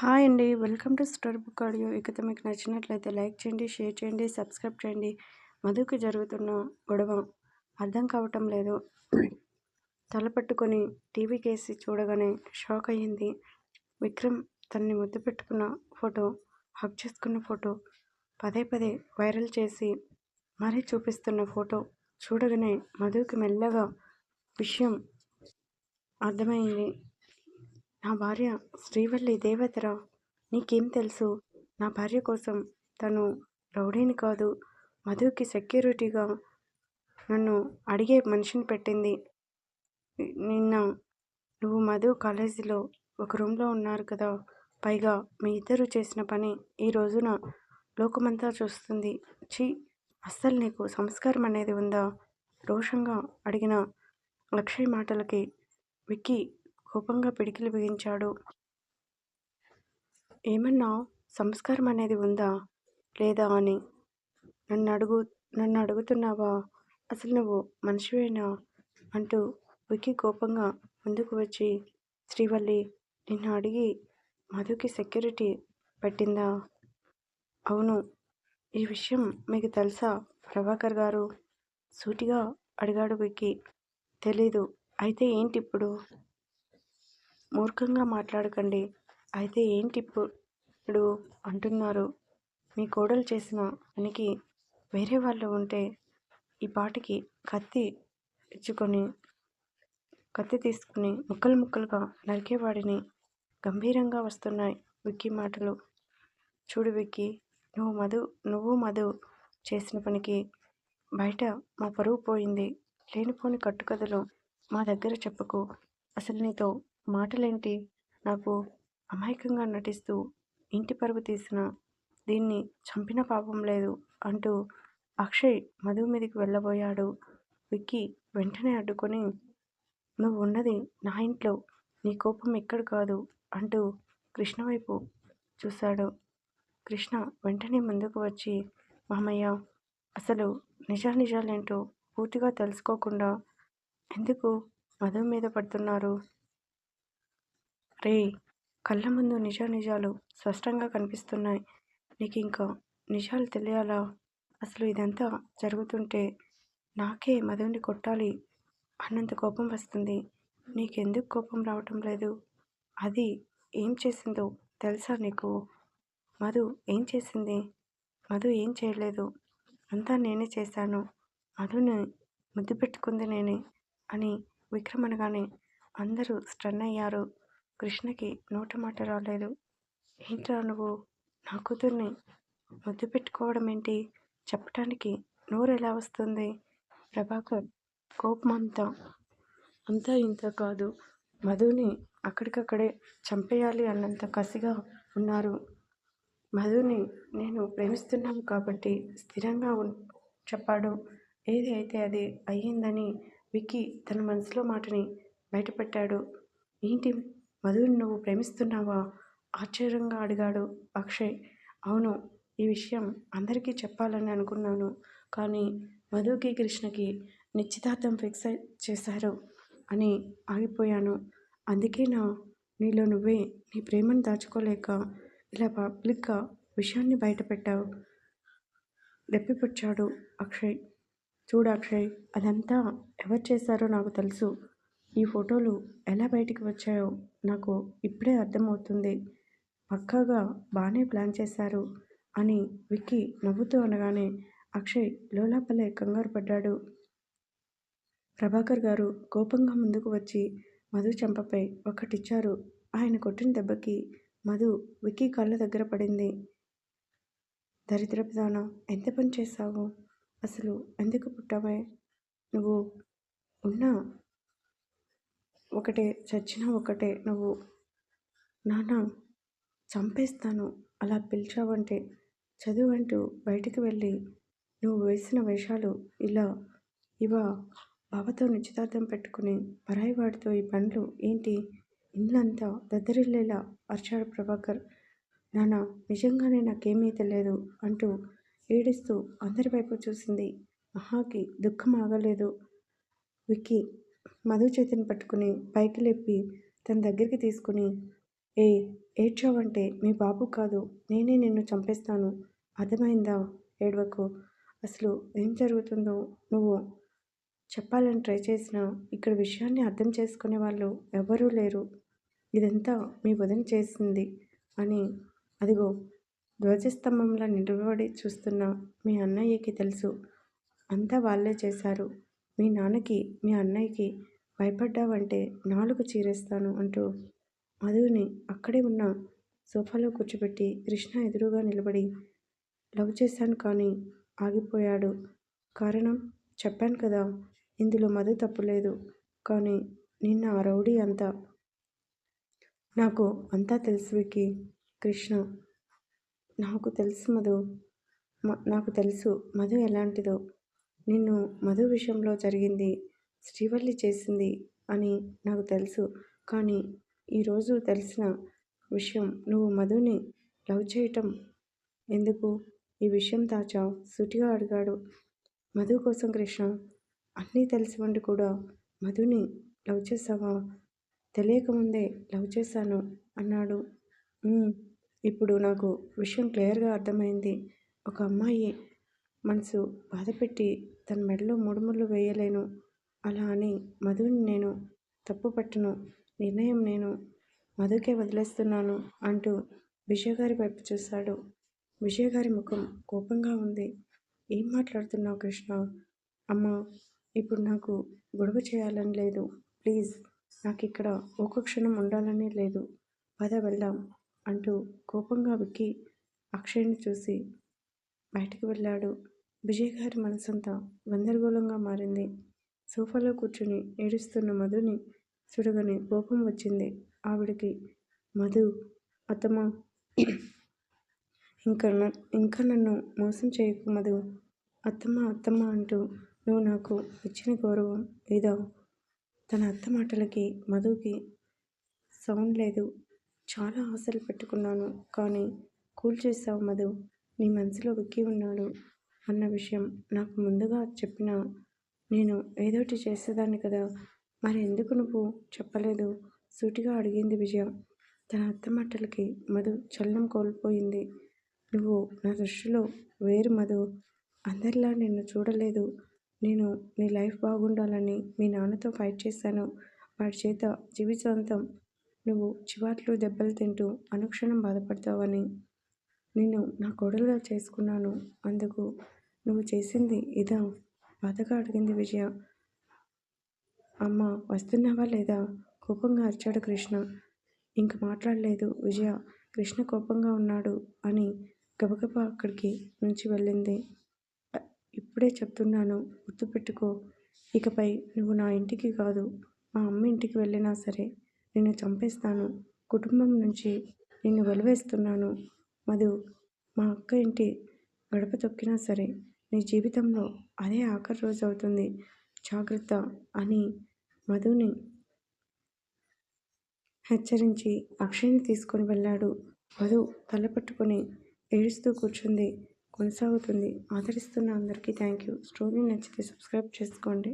Hi అండి. Welcome to story book audio. ఇకతో మీకు నచ్చినట్లయితే లైక్ చేయండి షేర్ చేయండి సబ్స్క్రైబ్ చేయండి. మధుకి జరుగుతున్న గొడవ అర్థం కావటం లేదు. తల పట్టుకొని టీవీ కేసి చూడగానే షాక్ అయ్యింది. విక్రమ్ తనని ముద్దు పెట్టుకున్న ఫోటో హక్ చేసుకున్న ఫోటో పదే పదే వైరల్ చేసి మరీ చూపిస్తున్న ఫోటో చూడగానే మధుకి మెల్లగా విషయం అర్థమైంది. నా భార్య శ్రీవల్లి దేవతరా నీకేం తెలుసు? నా భార్య కోసం తను రౌడీని కాదు మధుకి సెక్యూరిటీగా నన్ను అడిగే మనిషిని పెట్టింది. నిన్న నువ్వు మధు కాలేజీలో ఒక రూమ్లో ఉన్నారు కదా పైగా మీ ఇద్దరు చేసిన పని ఈ రోజున లోకమంతా చూస్తుంది. ఛీ అస్సలు నీకు సంస్కారం అనేది ఉందా? రోషంగా అడిగిన అక్షయ్ మాటలకి విక్కీ కోపంగా పిడికిలు బిగించాడు. ఏమన్నా సంస్కారం అనేది ఉందా? లేదా అని. నన్ను అడుగు నన్ను అడుగుతున్నావా? అసలు నువ్వు మనిషివేనా? అంటూ వికి కోపంగా ముందుకు వచ్చి శ్రీవల్లి నిన్ను అడిగి మధుకి సెక్యూరిటీ పెట్టిందా? అవును. ఈ విషయం మీకు తెలుసా ప్రభాకర్ గారు? సూటిగా అడిగాడు వికి తెలీదు. అయితే ఏంటి ఇప్పుడు మూర్ఖంగా మాట్లాడకండి. అయితే ఏంటి ఇప్పుడు అంటున్నారు. మీ కోడలు చేసిన పనికి వేరే వాళ్ళు ఉంటే ఈ పాటికి కత్తి ఇచ్చుకొని కత్తి తీసుకుని ముక్కలు ముక్కలుగా నరికేవాడిని గంభీరంగా వస్తున్నాయి విక్కీ మాటలు. చూడు విక్కీ నువ్వు మధు నువ్వు మధు చేసిన పనికి బయట మా పరువు పోయింది. లేనిపోని కట్టుకథలు మా దగ్గర చెప్పకు. అసలు నీతో మాటలేంటి? నాకు అమాయకంగా నటిస్తూ ఇంటి పరువు తీసిన దీన్ని చంపిన పాపం లేదు అంటూ అక్షయ్ మధు మీదకి వెళ్ళబోయాడు. విక్కీ వెంటనే అడ్డుకొని నువ్వు ఉన్నది నా ఇంట్లో నీ కోపం ఎక్కడ కాదు అంటూ కృష్ణ వైపు చూశాడు. కృష్ణ వెంటనే ముందుకు వచ్చి మామయ్య అసలు నిజానిజాలేంటో పూర్తిగా తెలుసుకోకుండా ఎందుకు మధు మీద పడుతున్నారు? రే కళ్ళ ముందు నిజానిజాలు స్పష్టంగా కనిపిస్తున్నాయి. నీకు ఇంకా నిజాలు తెలియాలా? అసలు ఇదంతా జరుగుతుంటే నాకే మధుని కొట్టాలి అన్నంత కోపం వస్తుంది. నీకెందుకు కోపం రావటం లేదు? అది ఏం చేసిందో తెలుసా నీకు? మధు ఏం చేసింది? మధు ఏం చేయలేదు? అంతా నేనే చేశాను. మధుని ముద్దు పెట్టుకుంది నేనే అని విక్రమ్ అనగానే అందరూ స్టన్ అయ్యారు. కృష్ణకి నోట మాట రాలేదు. ఏంట్రా నువ్వు? నా కూతుర్ని ముద్దు పెట్టుకోవడం ఏంటి? చెప్పటానికి నోరు ఎలా వస్తుంది? ప్రభాకర్ కోపం అంతా అంతా ఇంత కాదు. మధుని అక్కడికక్కడే చంపేయాలి అన్నంత కసిగా ఉన్నారు. మధుని నేను ప్రేమిస్తున్నాను కాబట్టి స్థిరంగా చెప్పాడు. ఏది అయితే అది అయ్యిందని విక్కీ తన మనసులో మాటని బయటపెట్టాడు. ఏంటి మధుని నువ్వు ప్రేమిస్తున్నావా? ఆశ్చర్యంగా అడిగాడు అక్షయ్. అవును ఈ విషయం అందరికీ చెప్పాలని అనుకున్నాను. కానీ మధుకి కృష్ణకి నిశ్చితార్థం ఫిక్స్ చేశారు అని ఆగిపోయాను. అందుకే నా నీలో నువ్వే నీ ప్రేమను దాచుకోలేక ఇలా పబ్లిక్గా విషయాన్ని బయటపెట్టావు? దెప్పిపుచ్చాడు అక్షయ్. చూడు అక్షయ్ అదంతా ఎవరు చేశారో నాకు తెలుసు. ఈ ఫోటోలు ఎలా బయటికి వచ్చాయో నాకు ఇప్పుడే అర్థమవుతుంది. పక్కాగా బాగానే ప్లాన్ చేశారు అని విక్కీ నవ్వుతూ అనగానే అక్షయ్ లోలాపల్లె కంగారు పడ్డాడు. ప్రభాకర్ గారు కోపంగా ముందుకు వచ్చి మధు చెంపపై ఒకటిచ్చారు. ఆయన కొట్టిన దెబ్బకి మధు విక్కీ కళ్ళ దగ్గర పడింది. దరిద్రపుదానం ఎంత పని చేశావు? అసలు ఎందుకు పుట్టావే? నువ్వు ఉన్నా ఒకటే చచ్చినా ఒకటే. నువ్వు నాన్న చంపేస్తాను. అలా పిలిచావంటే చదువంటూ బయటికి వెళ్ళి నువ్వు వేసిన వేషాలు ఇలా ఇవా బావతో నిశ్చితార్థం పెట్టుకుని పరాయి వాడితో ఈ పనులు ఏంటి? ఇల్లంతా దద్దరిల్లేలా అర్చాడు ప్రభాకర్. నాన్న నిజంగానే నాకేమీ తెలియదు అంటూ ఏడుస్తూ అందరి వైపు చూసింది. మహాకి దుఃఖం ఆగలేదు. విక్కీ మధు చేతిని పట్టుకుని పైకి లేపి తన దగ్గరికి తీసుకుని ఏ ఏడ్చావంటే మీ బాబు కాదు నేనే నిన్ను చంపేస్తాను. అర్థమైందా? ఏడవకు. అసలు ఏం జరుగుతుందో? నువ్వు చెప్పాలని ట్రై చేసినా ఇక్కడ విషయాన్ని అర్థం చేసుకునే వాళ్ళు ఎవరూ లేరు. ఇదంతా మీ వదిన చేసింది అని అదిగో ధ్వజస్తంభంలో నిలబడి చూస్తున్న మీ అన్నయ్యకి తెలుసు. అంతా వాళ్ళే చేశారు. మీ నాన్నకి మీ అన్నయ్యకి భయపడ్డావంటే నాలుగు చీరేస్తాను అంటూ మధుని అక్కడే ఉన్న సోఫాలో కూర్చోబెట్టి కృష్ణ ఎదురుగా నిలబడి లవ్ చేశాను కానీ ఆగిపోయాడు. కారణం? చెప్పాను కదా. ఇందులో మధు తప్పులేదు. కానీ నిన్న ఆ రౌడీ అంతా నాకు అంతా తెలుసు వికి కృష్ణ నాకు తెలుసు మధు. నాకు తెలుసు మధు ఎలాంటిదో. నిన్ను మధు విషయంలో జరిగింది శ్రీవల్లి చేసింది అని నాకు తెలుసు. కానీ ఈరోజు తెలిసిన విషయం నువ్వు మధుని లవ్ చేయటం ఎందుకు? ఈ విషయం దాచావు. సూటిగా అడిగాడు మధు కోసం కృష్ణ. అన్నీ తెలిసి ఉండి కూడా. మధుని లవ్ చేసావా? తెలియకముందే లవ్ చేశాను అన్నాడు. ఇప్పుడు నాకు విషయం క్లియర్గా అర్థమైంది. ఒక అమ్మాయి మనసు బాధపెట్టి తన మెడలో ముడుముళ్ళు వేయలేను. అలా అని మధుని నేను తప్పు పట్టను. నిర్ణయం నేను మధుకే వదిలేస్తున్నాను అంటూ విజయగారి వైపు చూశాడు విజయగారి ముఖం కోపంగా ఉంది. ఏం మాట్లాడుతున్నావు కృష్ణ? అమ్మ ఇప్పుడు నాకు గొడవ చేయాలని లేదు. ప్లీజ్ నాకు ఇక్కడ ఒక క్షణం ఉండాలని లేదు. పద వెళ్దాం అంటూ కోపంగా విక్కి అక్షయ్ని చూసి బయటికి వెళ్ళాడు. విజయ్ గారి మనసంతా గందరగోళంగా మారింది. సోఫాలో కూర్చుని ఏడుస్తున్న మధుని చూడగానే కోపం వచ్చింది. ఆవిడకి మధు అత్తమ్మ ఇంకా ఇంకా నన్ను మోసం చేయకు మధు. అత్తమ్మ అత్తమ్మ అంటూ నువ్వు నాకు ఇచ్చిన గౌరవం ఏదో. తన అత్త మాటలకి మధుకి సౌండ్ లేదు. చాలా ఆశలు పెట్టుకున్నాను. కానీ కూల్ చేస్తావు మధు. నీ మనసులో విక్కి ఉన్నాడు. అన్న విషయం నాకు ముందుగా చెప్పిన నేను ఏదోటి చేసేదాన్ని కదా. మరి ఎందుకు నువ్వు చెప్పలేదు? సూటిగా అడిగింది విజయ. తన అత్త మాటలకి మధు చలనం కోల్పోయింది. నువ్వు నా దృష్టిలో వేరు మధు. అందరిలా నిన్ను చూడలేదు. నేను నీ లైఫ్ బాగుండాలని మీ నాన్నతో ఫైట్ చేశాను. వాడి చేత జీవితాంతం నువ్వు చివాట్లు దెబ్బలు తింటూ అనుక్షణం బాధపడతావని. నేను నా కోడలుగా చేసుకున్నాను. అందుకు నువ్వు చేసింది ఇదా? బాధగా అడిగింది విజయ. అమ్మ వస్తున్నావా లేదా? కోపంగా అరిచాడు కృష్ణ. ఇంక మాట్లాడలేదు విజయ. కృష్ణ కోపంగా ఉన్నాడు అని గబగబా అక్కడికి నుంచి వెళ్ళింది. ఇప్పుడే చెప్తున్నాను గుర్తుపెట్టుకో. ఇకపై నువ్వు నా ఇంటికి కాదు మా అమ్మ ఇంటికి వెళ్ళినా సరే నిన్ను చంపేస్తాను. కుటుంబం నుంచి నిన్ను వెలివేస్తున్నాను. మధు మా అక్క ఇంటి గడప తొక్కినా సరే నీ జీవితంలో అదే ఆఖరి రోజు అవుతుంది. జాగ్రత్త అని మధుని హెచ్చరించి అక్షయ్ని తీసుకొని వెళ్ళాడు. మధు తల పట్టుకొని ఏడుస్తూ కూర్చుంది. కొనసాగుతుంది. ఆదరిస్తున్న అందరికీ థ్యాంక్ యూ స్టోరీ నచ్చితే సబ్స్క్రైబ్ చేసుకోండి.